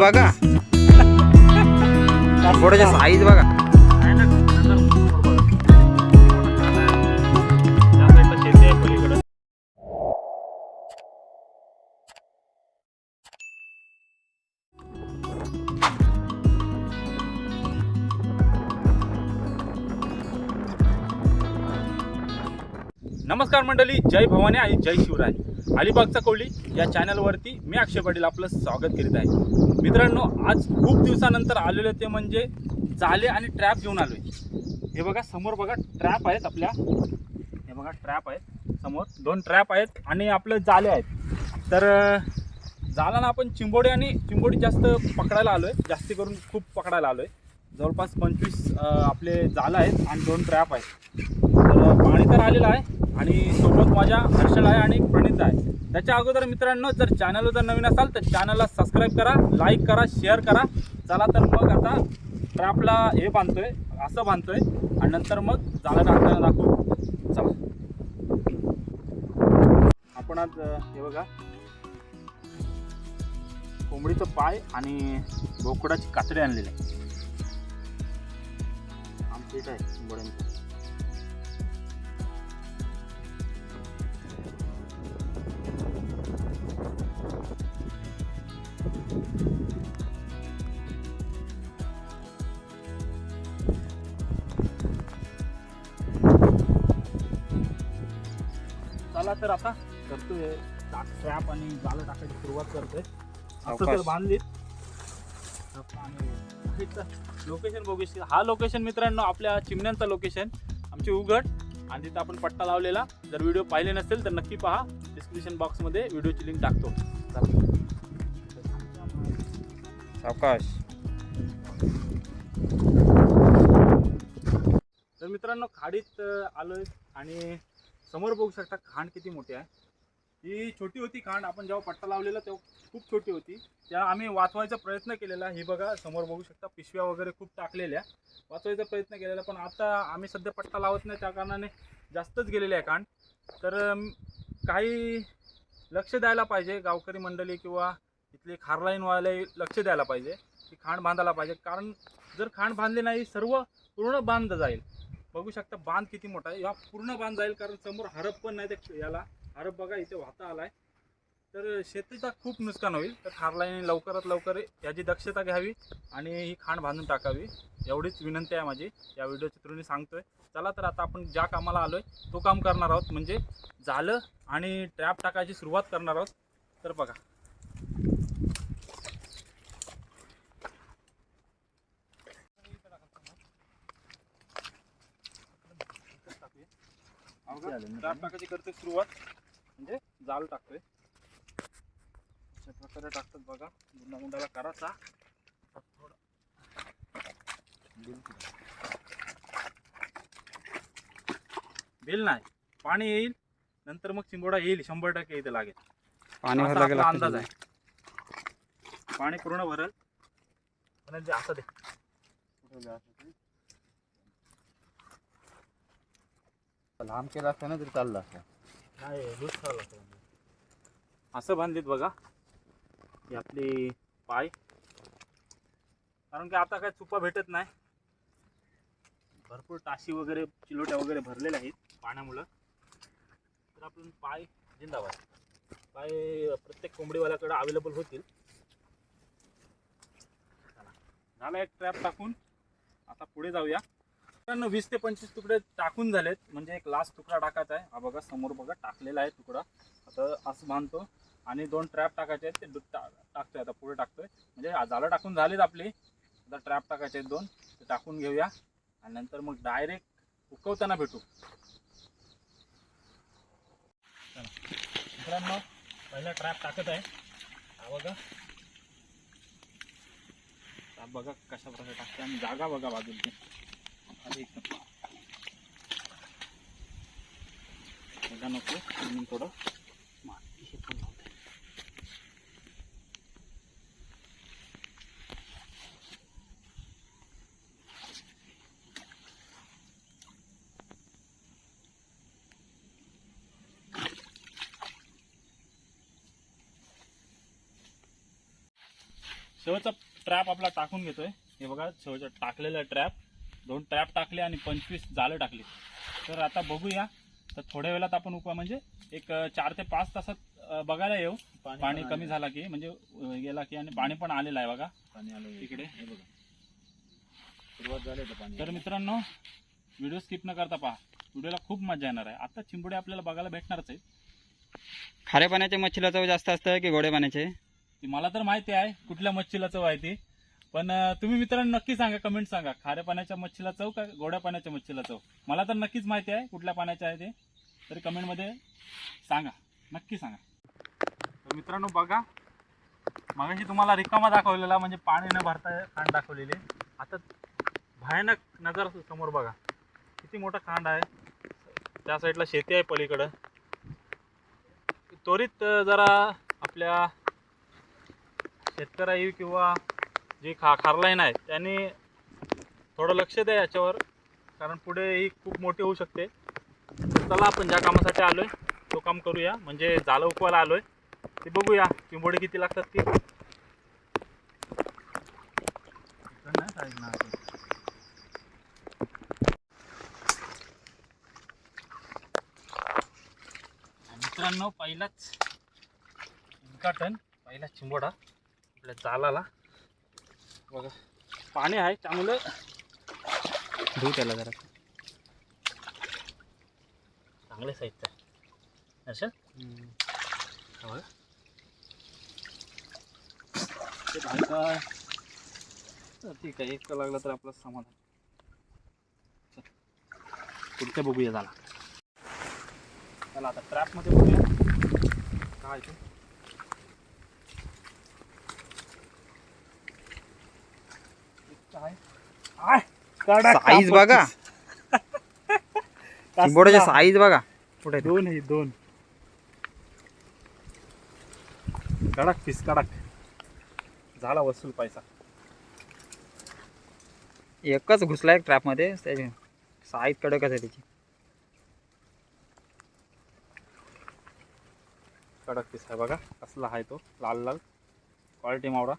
बघा. थोड्याच्या साईज बघा. नमस्कार मंडळी जय भवानी आणि जय शिवराय. अलिबागचा कोळी या चॅनलवरती मी अक्षय पाटील आपलं स्वागत करीत आहे. मित्रांनो आज खूप दिवसानंतर आलेले ते म्हणजे जाले आणि ट्रॅप घेऊन आहे हे बघा समोर बघा ट्रॅप आहेत आपल्या. हे बघा ट्रॅप आहेत समोर. दोन ट्रॅप आहेत आणि आपले जाले आहेत. तर अं, आपण चिंबोडी आणि चिंबोडी जास्त पकडायला आलो आहे जास्ती करून खूप पकडायला आलो आहे जवळपास पंचवीस आपले जालं आहेत आणि दोन ट्रॅप आहेत. तर पाणी तर आलेलं आहे. आणि सोबत माझ्या हर्षल आहे आणि प्रणित आहे. त्याच्या अगोदर मित्रांनो जर चॅनलवर जर नवीन असाल तर चॅनलला सबस्क्राईब करा लाईक करा शेअर करा. चला तर मग आता ट्रॅपला हे बांधतोय असं बांधतोय आणि नंतर मग जाळं टाकताना दाखवू. चला. आपण आज हे बघा. कोंबडीचं पाय आणि बोकडाची कातडी आणलेली आहे. आमच्या इथं आहे कोंबड्यांचं. चला तर आता करतोय ट्रॅप आणि जालं टाकायची सुरुवात करतोय. असं तर सावकाश. बांधलीत लोकेशन बघू. हा लोकेशन मित्रांनो आपल्या चिमण्यांचा लोकेशन आमची उघड. आणि तिथं आपण पट्टा लावलेला. जर व्हिडिओ पाहिले नसेल तर नक्की पहा. डिस्क्रिप्शन बॉक्समध्ये व्हिडिओची लिंक टाकतो. सावकाश तर मित्रांनो खाडीत आलोय. आणि समोर बघू शकता खांड किती मोठी आहे. ही छोटी होती खांड आपण जेव्हा पट्टा लावलेला तेव्हा खूप छोटी होती. त्या आम्ही वाचवायचा प्रयत्न केलेला ही बघा समोर बघू शकता पिशव्या वगैरे खूप टाकलेल्या. वाचवायचा प्रयत्न केलेला पण आता आम्ही सध्या पट्टा लावत नाही. त्या कारणाने जास्तच गेलेली आहे खांड. तर काही लक्ष द्यायला पाहिजे. गावकरी मंडळी किंवा इथले खारलाईनवाले लक्ष द्यायला पाहिजे. की खांड बांधायला पाहिजे. कारण जर खांड बांधली नाही सर्व पूर्ण बांध जाईल. बघू शकता बांध किती मोठा आहे. या पूर्ण बांध जाईल कारण समोर हरप पण नाही ते याला. हरप बघा इथे वाहता आलाय. तर शेतीचा खूप नुकसान होईल. तर खारलाईने लवकरात लवकर याची दक्षता घ्यावी आणि ही खांड बांधून टाकावी. एवढीच विनंती आहे माझी. या व्हिडिओच्या थ्रूने सांगतोय. चला तर आता आपण ज्या कामाला आलोय तो काम करणार आहोत. म्हणजे झालं आणि ट्रॅप टाकायची सुरुवात करणार आहोत. तर बघा. ट्रॅप टाकायची करते सुरुवात. म्हणजे जाल टाकतोय. अशा प्रकारे टाकतात बघा. गुंडा गुंडाला करायचा बिल नाही. पाणी येईल नंतर मग चिंबोडा येईल. शंभर टक्के इथे लागेल. पाणी असा आपला अंदाज आहे. पाणी पूर्ण भरल. ते असं दे कुठं द्या असं ते. लांब केला असता ना तरी चाललं असतं. नाही म्हणजे. असं बांधलीत बघा. ही आपली पाय. कारण की आता काय चुपा भेटत नाही. भरपूर टाशी वगैरे चिलोट्या वगैरे भरलेल्या आहेत पाण्यामुळं. तर आपण पाय जिंदाबाद. पाय प्रत्येक कोंबडीवाल्याकडे अवेलेबल होतील. चला. झाला एक ट्रॅप टाकून. आता पुढे जाऊया. मित्रांनो वीस ते पंचवीस तुकडे टाकून झालेत. म्हणजे एक लास्ट तुकडा टाकायचा आहे. हा बघा समोर बघा टाकलेला आहे तुकडा. आता असं बांधतो आणि दोन ट्रॅप टाकायचे आहेत. ते टाकतोय आता पुढे टाकतोय. म्हणजे झालं झाडं टाकून झालेत आपली. आता ट्रॅप टाकायचे आहेत दोन. ते टाकून घेऊया. आणि नंतर मग डायरेक्ट उकवताना भेटू. मित्रांनो पहिला ट्रॅप टाकत आहे. हा बघा. बघा कशा प्रकारे टाकते आणि जागा बघा बाजूला खाली नको म्हणून थोडं माती हे पण लावते शेवटचा ट्रॅप आपला टाकून घेतोय. हे बघा शेवटचा टाकलेला ट्रॅप दोन ट्रॅप टाकले आणि पंचवीस जाळं टाकली. तर आता बघूया. तर थोड्या वेळात आपण उपा म्हणजे एक चार ते पाच तासात बघायला येऊ. पाणी कमी झाला की म्हणजे गेला की आणि पाणी पण आलेलं आहे बघा. पाणी आलं इकडे. हे बघा. सुरुवात झाली आता पाणी. तर मित्रांनो व्हिडिओ स्किप न करता पहा. व्हिडिओला खूप मजा येणार आहे. आता चिंबोडे आपल्याला बघायला भेटणारच आहे. खाऱ्या पाण्याच्या मच्छीला चव जास्त असतं की गोड्या पाण्याचे? ती मला तर माहिती आहे. कुठल्या मच्छीला चव आहे ती? पण तुम्ही मित्रांनो नक्की सांगा कमेंट सांगा. खाऱ्या पाण्याच्या मच्छीला चव का गोड्या पाण्याच्या मच्छीला चव? मला तर नक्कीच माहिती आहे कुठल्या पाण्याच्या आहे ते. तरी कमेंटमध्ये सांगा. नक्की सांगा. तर मित्रांनो बघा. मगाशी तुम्हाला रिकामा दाखवलेला म्हणजे पाणी न भरता खांड दाखवलेले. आता भयानक नजर समोर बघा. किती मोठा खांड आहे. त्या साईडला शेती आहे पलीकडं. त्वरित जरा आपल्या शेतकरी किंवा जे खा खारलाईन आहे त्यांनी थोडं लक्ष द्या याच्यावर कारण पुढे ही खूप मोठी होऊ शकते. चला आपण ज्या कामासाठी आलोय तो काम करूया. म्हणजे जालं उकवायला आहे ते बघूया किंबोडे किती लागतात ती. नाही मित्रांनो पहिलाच उद्घाटन पहिला चिंबोडा आपल्या जालाला. बघा. पाणी आहे त्यामुळे धू त्याला जरा. चांगले आहे. असं? बघा ते काय ठीक आहे एक लागला तर आपलं समाधान. चल. पुढचं बघूया झाला. चला आता ट्रॅपमध्ये बघूया. काय ते काय आय, कडक साईज बघा. कसला. चिंबोड्याची साईज बघा. कुठे दोन आहे दोन. कडक पीस कडक. झाला वसूल पैसा. एकच घुसला एक ट्रॅपमध्ये त्याची साईज कडकच आहे त्याची. कडक पीस आहे बघा कसला आहे तो? लाल लाल. क्वालिटी मावडा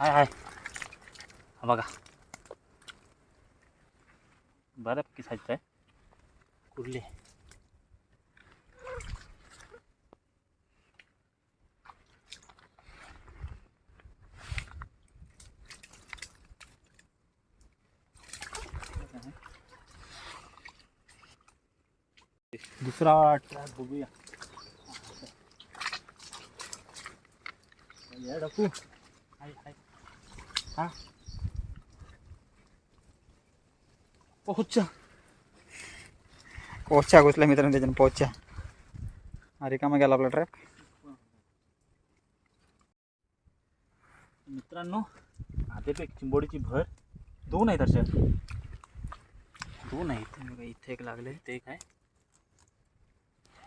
हाय हाय। हा बघा बऱ्यापैकी साईजचा दुसरा ट्रॅक बघूया या डाकू हाय हाय। हा। पोहोचा। पोचच्या घुसला मित्रांनो त्याच्यानं पोचच्या हा रिकामा गेला आपला ट्रॅप मित्रांनो आधेपैकी चिंबोडीची भर। दोन आहेत अशा दोन आहेत इथे एक लागले ते एक आहे.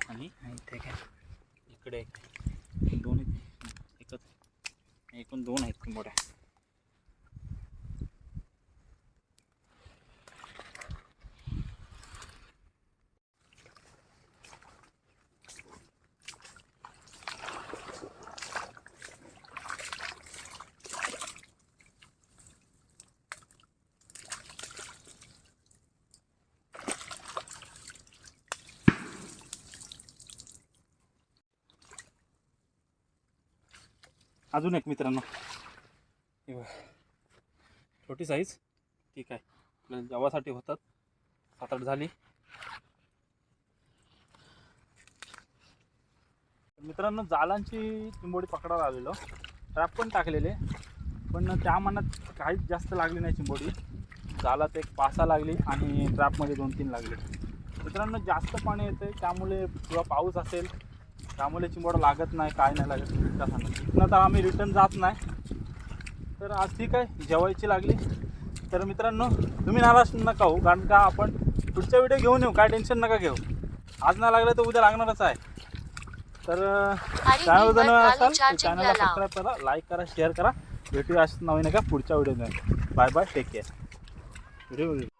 आणि इथे काय इकडे एक. दोन एकच एकूण दोन आहेत चिंबोड्या. अजून एक मित्रांनो. छोटी साईज ठीक आहे. आपल्याला जेवासाठी होतात. सात आठ झाली. मित्रांनो जालांची चिंबोडी पकडायला आलेलो. ट्रॅप पण टाकलेले. पण त्या मनात काहीच जास्त लागली नाही चिंबोडी. जालात एक पासा लागली आणि ट्रॅपमध्ये दोन तीन लागले. मित्रांनो जास्त पाणी येते त्यामुळे किंवा पाऊस असेल त्यामुळे चिंबोडा लागत नाही काय नाही लागत. का सांगा इथनं तर आम्ही रिटर्न जात नाही. तर आज ठीक आहे जेवायची लागली. तर मित्रांनो तुम्ही नाराज नका हो कारण का आपण पुढच्या व्हिडिओ घेऊन येऊ. काय टेन्शन नका घेऊ. आज नाही लागलं तर उद्या लागणारच आहे. तर चॅनल जण असाल तर चॅनलला सबस्क्राईब करा लाईक करा शेअर करा. भेटूया असं नवीन एका पुढच्या व्हिडिओमध्ये bye bye take care video